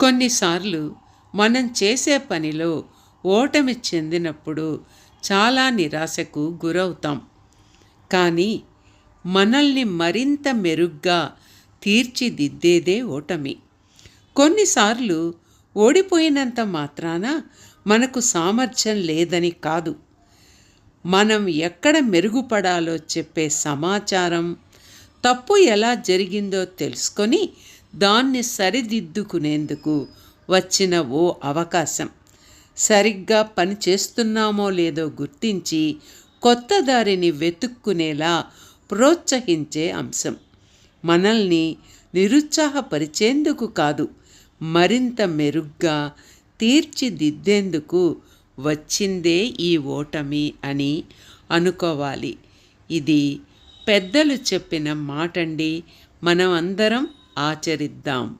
కొన్నిసార్లు మనం చేసే పనిలో ఓటమి చెందినప్పుడు చాలా నిరాశకు గురవుతాం. కానీ మనల్ని మరింత మెరుగ్గా తీర్చిదిద్దేదే ఓటమి. కొన్నిసార్లు ఓడిపోయినంత మాత్రాన మనకు సామర్థ్యం లేదని కాదు. మనం ఎక్కడ మెరుగుపడాలో చెప్పే సమాచారం తప్పు ఎలా జరిగిందో తెలుసుకొని దాన్ని సరిదిద్దుకునేందుకు వచ్చిన ఓ అవకాశం. సరిగ్గా పని చేస్తున్నామో లేదో గుర్తించి కొత్త దారిని వెతుక్కునేలా ప్రోత్సహించే అంశం. మనల్ని నిరుత్సాహపరిచేందుకు కాదు మరింత మెరుగ్గా తీర్చిదిద్దేందుకు వచ్చిందే ఈ ఓటమి అని అనుకోవాలి. ఇది పెద్దలు చెప్పిన మాటండి. మనం అందరం ఆచరిద్దాం.